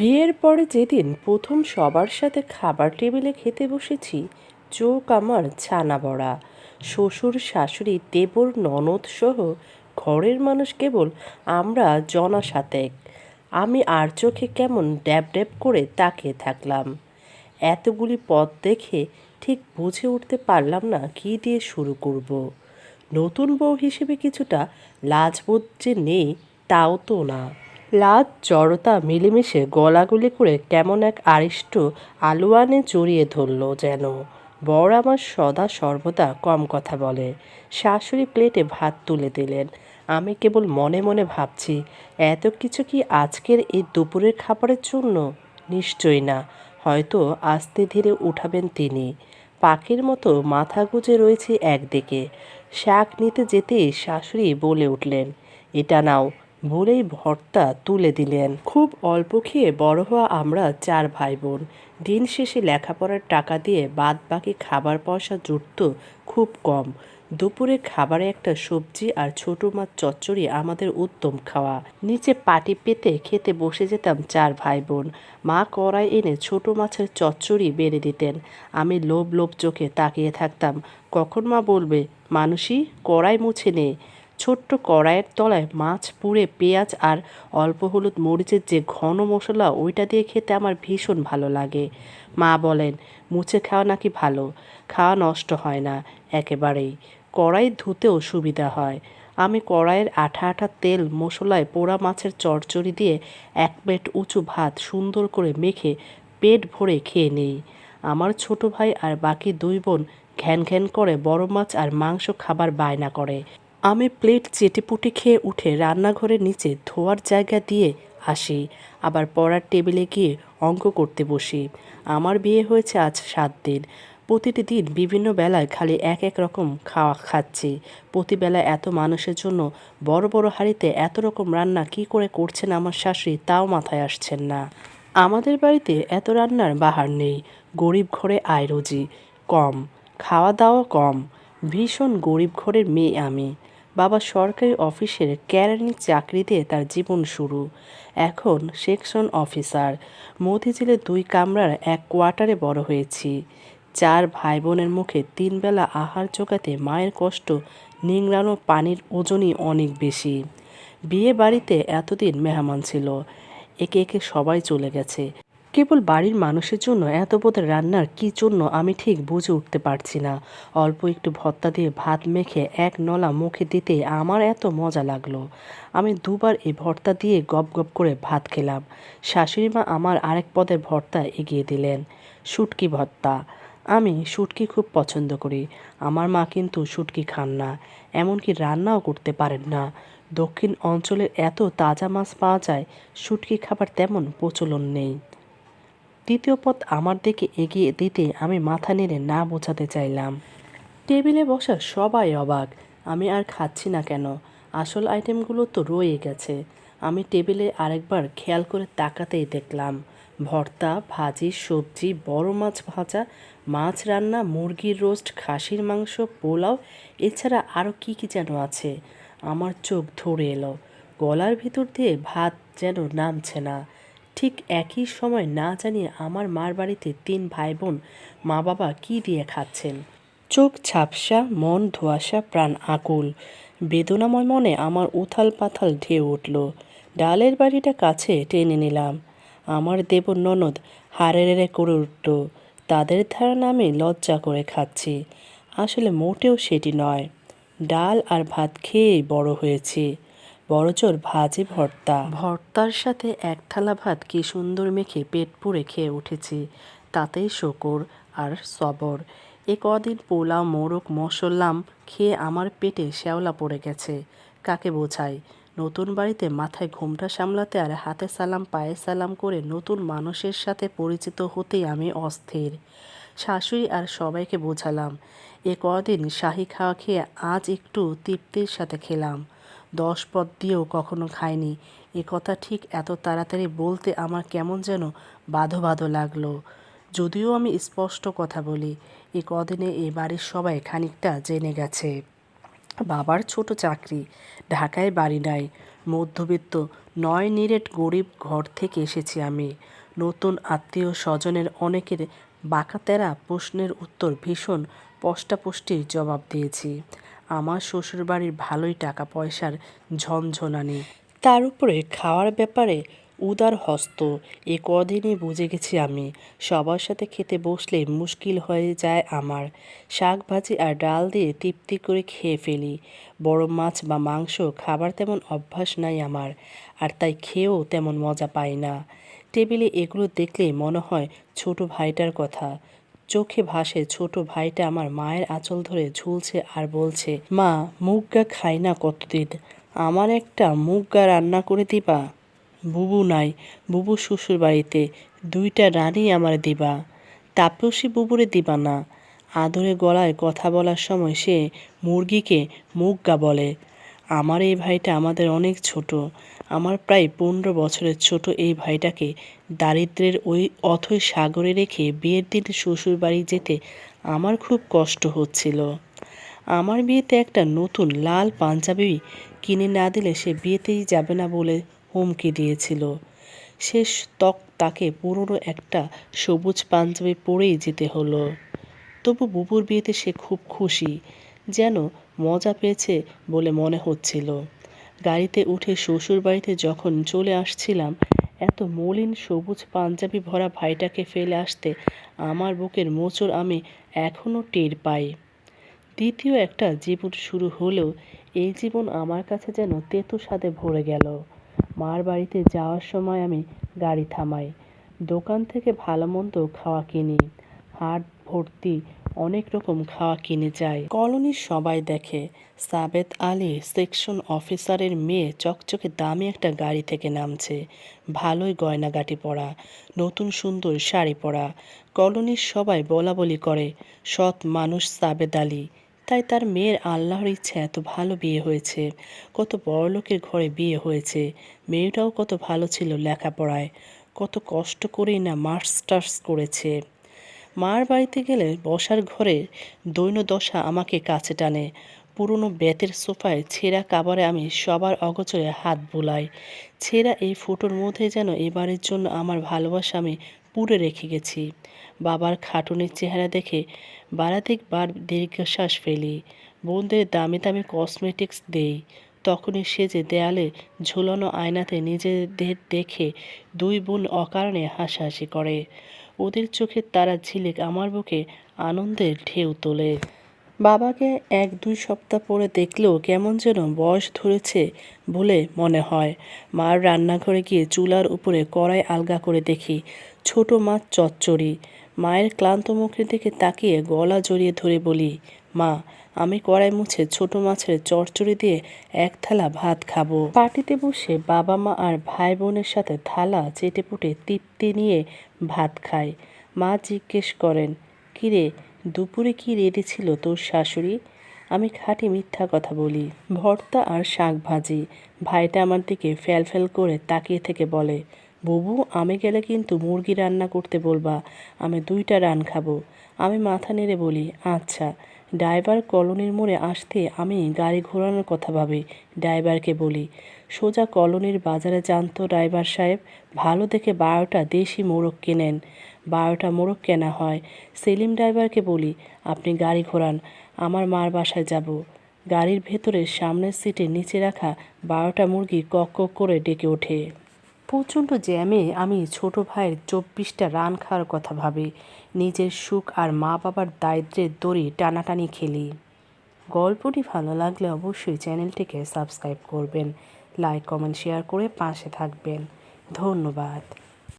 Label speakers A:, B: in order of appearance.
A: বিয়ের পরে যেদিন প্রথম সবার সাথে খাবার টেবিলে খেতে বসেছি, চোখ আমার ছানা বড়া শ্বশুর, শাশুড়ি, দেবর, ননদ সহ ঘরের মানুষ কেবল আমরা জনা সাতেক আমি আর চোখে কেমন ড্যাব ড্যাব করে তাকিয়ে থাকলাম। এতগুলি পথ দেখে ঠিক বুঝে উঠতে পারলাম না কী দিয়ে শুরু করব। নতুন বউ হিসেবে কিছুটা লাজবোধ যে নেই, তাও তো না। লাজ জড়তা মিলেমিশে গলাগুলি করে কেমন এক আড়িষ্ট আলোয়ানে জড়িয়ে ধরল যেন। বর আমার সদা সর্বদা কম কথা বলে। শাশুড়ি প্লেটে ভাত তুলে দিলেন। আমি কেবল মনে মনে ভাবছি, এত কিছু কি আজকের এই দুপুরের খাবারের জন্য? নিশ্চয়ই না, হয়তো আস্তে ধীরে উঠাবেন তিনি। পাখির মতো মাথা গুজে রয়েছে একদিকে। শাক নিতে যেতেই শাশুড়ি বলে উঠলেন, এটা নাও। বলেই ভর্তা তুলে দিলেন। খুব অল্প খেয়ে বড় হওয়া আমরা চার ভাই বোন দিন শেষে লেখাপড়ার টাকা দিয়ে বাদ বাকি খাবার পয়সা জুটত খুব কম। দুপুরে খাবারে একটা সবজি আর ছোট মাছ চচ্চড়ি আমাদের উত্তম খাওয়া। নিচে পাটি পেতে খেতে বসে যেতাম চার ভাই বোন মা কড়াই এনে ছোট মাছের চচ্চড়ি বেড়ে দিতেন। আমি লোভ লোভ চোখে তাকিয়ে থাকতাম। কখন মা বলবে মানুষই কড়াই মুছে নে। ছোট্ট কড়াইয়ের তলায় মাছ পুড়ে, পেঁয়াজ আর অল্প হলুদ মরিচের যে ঘন মশলা, ওইটা দিয়ে খেতে আমার ভীষণ ভালো লাগে। মা বলেন, মুছে খাওয়া নাকি ভালো? খাওয়া নষ্ট হয় না, একেবারেই। কড়াই ধুতেও সুবিধা হয়। আমি কড়াইয়ের আঠা আঠা তেল মশলায় পোড়া মাছের চড়চড়ি দিয়ে এক প্লেট উঁচু ভাত সুন্দর করে মেখে পেট ভরে খেয়ে নিই। আমার ছোট ভাই আর বাকি দুই বোন ঘ্যান ঘ্যান করে বড় মাছ আর মাংস খাবার বায়না করে। আমি প্লেট চেটেপুটে খেয়ে উঠে রান্নাঘরের নিচে ধোয়ার জায়গা দিয়ে আসি। আবার পড়ার টেবিলে গিয়ে অঙ্ক করতে বসি। আমার বিয়ে হয়েছে আজ সাত দিন। প্রতিটি দিন বিভিন্ন বেলায় খালি এক এক রকম খাওয়া খাচ্ছি। প্রতিবেলা এত মানুষের জন্য বড় বড় হাঁড়িতে এত রকম রান্না কি করে করছেন আমার শাশুড়ি তাও মাথায় আসছেন না। আমাদের বাড়িতে এত রান্নার বাহার নেই। গরিব ঘরে আয় রোজি। কম। খাওয়া দাওয়া কম। ভীষণ গরিব ঘরের মেয়ে আমি। বাবা সরকারি অফিসের ক্যারানি চাকরিতে তার জীবন শুরু। এখন সেকশন অফিসার। মতিঝিলে দুই কামরার এক কোয়ার্টারে বড় হয়েছি। চার ভাই বোনের মুখে তিনবেলা আহার জোগাতে মায়ের কষ্ট, নিংড়ানো পানির ওজনই অনেক বেশি। বিয়ে বাড়িতে এতদিন মেহমান ছিল। একে একে সবাই চলে গেছে। কেবল বাড়ির মানুষের জন্য এত বোধের রান্নার কী জন্য আমি ঠিক বুঝে উঠতে পারছি না। অল্প একটু ভর্তা দিয়ে ভাত মেখে এক নলা মুখে দিতে আমার এত মজা লাগল। আমি দুবার এই ভর্তা দিয়ে গপ গপ করে ভাত খেলাম। শাশুড়ি মা আমার আরেক পদের ভর্তা এগিয়ে দিলেন। শুটকি ভর্তা। আমি শুটকি খুব পছন্দ করি। আমার মা কিন্তু শুটকি খান না। এমনকি রান্নাও করতে পারেন না। দক্ষিণ অঞ্চলের এত তাজা মাছ পাওয়া যায়, শুটকি খাবার তেমন প্রচলন নেই। দ্বিতীয় পথ আমার দিকে এগিয়ে দিতে আমি মাথা নেড়ে না বোঝাতে চাইলাম। টেবিলে বসা সবাই অবাক। আমি আর খাচ্ছি না কেন? আসল আইটেমগুলো তো রয়ে গেছে। আমি টেবিলে আরেকবার খেয়াল করে তাকাতেই দেখলাম। ভর্তা, ভাজি, সবজি, বড় মাছ ভাজা, মাছ রান্না, মুরগির রোস্ট, খাসির মাংস, পোলাও, এছাড়া আরও কী কী যেন আছে। আমার চোখ ধরে এলো। গলার ভিতর দিয়ে ভাত যেন নামছে না। ঠিক একই সময় না জানিয়ে আমার মার বাড়িতে তিন ভাই বোন মা বাবা কি দিয়ে খাচ্ছেন? চোখ ঝাপসা, মন ধোয়াশা, প্রাণ আকুল। বেদনাময় মনে আমার উথাল পাথাল ঢেউ উঠল। ডালের বাড়িটা কাছে টেনে নিলাম। আমার দেব ননদ হারেরে করে উঠল। তাদের ধারণা আমি লজ্জা করে খাচ্ছি। আসলে মোটেও সেটি নয়। ডাল আর ভাত খেয়েই বড় হয়েছি। বড়জোর ভাজে ভর্তা। ভর্তার সাথে এক থালা ভাত কি সুন্দর মেখে পেট পুড়ে খেয়ে উঠেছি, তাতেই শকর আর সবর। এ কদিন পোলাও, মোরগ মশলাম খেয়ে আমার পেটে শ্যাওলা পড়ে গেছে, কাকে বোঝাই? নতুন বাড়িতে মাথায় ঘুমটা সামলাতে আর হাতে সালাম, পায়ে সালাম করে নতুন মানুষের সাথে পরিচিত হতেই আমি অস্থির। শাশুড়ি আর সবাইকে বোঝালাম, এ কদিন শাহি খাওয়া খেয়ে আজ একটু তৃপ্তির সাথে খেলাম। দশ পদ দিয়েও কখনো খাইনি এ কথা ঠিক এত তাড়াতাড়ি বলতে আমার কেমন যেন বাধো বাধো লাগল। যদিও আমি স্পষ্ট কথা বলি, এ কদিনে এ বাড়ির সবাই খানিকটা জেনে গেছে। বাবার ছোট চাকরি, ঢাকায় বাড়ি নাই। মধ্যবিত্ত, নয় নিরেট গরিব ঘর থেকে এসেছি আমি। নতুন আত্মীয় স্বজনের অনেকের বাঁকাতেরা প্রশ্নের উত্তর ভীষণ স্পষ্টাস্পষ্টি জবাব দিয়েছি। আমার শ্বশুরবাড়ির ভালোই টাকা পয়সার ঝনঝনানি তার উপরে খাওয়ার ব্যাপারে উদার হস্ত, এ কদিনই বুঝে গেছি আমি। সবার সাথে খেতে বসলে মুশকিল হয়ে যায় আমার। শাক ভাজি আর ডাল দিয়ে তৃপ্তি করে খেয়ে ফেলি। বড় মাছ বা মাংস খাবার তেমন অভ্যাস নাই আমার, আর তাই খেয়েও তেমন মজা পাই না। টেবিলে এগুলো দেখলে মনে হয় ছোট ভাইটার কথা। চোখে ভাসে, ছোট ভাইটা আমার মায়ের আঁচল ধরে ঝুলছে আর বলছে, মা, মুগগা খাই না কতদিন? আমার একটা মুগগা রান্না করে দিবা? বুবু নাই, বুবু শ্বশুর বাড়িতে, দুইটা রানী আমার দিবা। তাপসী বুবুরে দিবা না। আদরে গলায় কথা বলার সময় সে মুরগিকে মুগগা বলে। আমার এই ভাইটা আমাদের অনেক ছোট। আমার প্রায় পনেরো বছরের ছোট এই ভাইটাকে দারিদ্রের ওই অথৈ সাগরে রেখে বিয়ের দিন শ্বশুর বাড়ি যেতে আমার খুব কষ্ট হচ্ছিল। আমার বিয়েতে একটা নতুন লাল পাঞ্জাবি কিনে না দিলে সে বিয়েতেই যাবে না বলে হুমকি দিয়েছিল। শেষ তক তাকে পুরনো একটা সবুজ পাঞ্জাবি পরেই যেতে হলো। তবু বুবুর বিয়েতে সে খুব খুশি। যেন মজা পেয়েছে বলে মনে হচ্ছিল। গাড়িতে উঠে শ্বশুর বাড়িতে যখন চলে আসছিলাম, এত মলিন সবুজ পাঞ্জাবি ভরা ভাইটাকে ফেলে আসতে আমার বুকের মোচড় আমি এখনও টের পাই। দ্বিতীয় একটা জীবন শুরু হলেও এই জীবন আমার কাছে যেন তেতো স্বাদে ভরে গেল। মার বাড়িতে যাওয়ার সময় আমি গাড়ি থামাই, দোকান থেকে ভালো মন্দ খাওয়া কিনি, হাট ভর্তি অনেক রকম খাওয়া কিনে যায়। কলোনির সবাই দেখে, সাবেত আলী সেকশন অফিসারের মেয়ে চকচকে দামি একটা গাড়ি থেকে নামছে। ভালোই গয়নাগাটি পরা, নতুন সুন্দর শাড়ি পরা। কলোনির সবাই বলা বলি করে, সৎ মানুষ সাবেদ আলী। তাই তার মেয়ের আল্লাহর ইচ্ছে এত ভালো বিয়ে হয়েছে, কত বড়লোকের ঘরে বিয়ে হয়েছে, মেয়েটাও কত ভালো ছিল লেখাপড়ায়, কত কষ্ট করেই না মাস্টার্স করেছে। মার বাড়িতে গেলে বসার ঘরে দৈনদশা আমাকে কাছে টানে। পুরনো বেতের সোফায় ছেঁড়া কাবারে আমি সবার অগোচরে হাত বুলাই। ছেঁড়া এই ফোটোর মধ্যে যেন এবারের জন্য আমার ভালোবাসা আমি পুড়ে রেখে গেছি। বাবার খাটুনির চেহারা দেখে বারাধিকবার দীর্ঘশ্বাস ফেলি। বোনদের দামি দামি কসমেটিক্স দেই। তখনই সে যে দেয়ালে ঝুলানো আয়নাতে নিজেদের দেখে দুই বোন অকারণে হাসাহাসি করে। ওদের চোখের তারা ঝিলেক আমার বুকে আনন্দের ঢেউ তোলে। বাবাকে এক দুই সপ্তাহ পরে দেখলেও কেমন যেন বয়স ধরেছে বলে মনে হয়। মার রান্নাঘরে গিয়ে চুলার উপরে কড়াই আলগা করে দেখি, ছোট মাছ চচ্চড়ি। মায়ের ক্লান্ত মুখের দিকে তাকিয়ে গলা জড়িয়ে ধরে বলি মা, আমি কড়াই মুছে ছোট মাছের চচ্চড়ি দিয়ে এক থালা ভাত খাব। পার্টিতে বসে বাবা মা আর ভাই বোনের সাথে থালা চেটেপুটে তৃপ্তি নিয়ে ভাত খায় মা জিজ্ঞেস করেন, কিরে, দুপুরে কি রেডি ছিল তোর শাশুড়ি? আমি খাঁটি মিথ্যা কথা বলি, ভর্তা আর শাক ভাজি। ভাইটা আমার দিকে ফ্যাল ফ্যাল করে তাকিয়ে থেকে বলে, বুবু, আমি গেলে কিন্তু মুরগি রান্না করতে বলবা, আমি দুইটা রান খাব। আমি মাথা নেড়ে বলি আচ্ছা। ড্রাইভার কলোনির মোড়ে আসতে আমি গাড়ি ঘোরানোর কথা ভাবি, ড্রাইভারকে বলি। সোজা কলোনির বাজারে জানতো ড্রাইভার সাহেব, ভালো দেখে বারোটা দেশি মোরগ কেনেন। বারোটা মোরগ কেনা হয়। সেলিম ড্রাইভারকে বলি, আপনি গাড়ি ঘোরান, আমার মার বাসায় যাব। গাড়ির ভেতরে সামনের সিটে নিচে রাখা বারোটা মুরগি কক কক করে ডেকে ওঠে। প্রচণ্ড জ্যামে আমি ছোট ভাইয়ের চব্বিশটা রান খাওয়ার কথা ভাবি। নিজের সুখ আর মা বাবার দারিদ্রের দড়ি টানাটানি খেলি। গল্পটি ভালো লাগলে অবশ্যই চ্যানেলটিকে সাবস্ক্রাইব করবেন। লাইক, কমেন্ট, শেয়ার করে পাশে থাকবেন। ধন্যবাদ।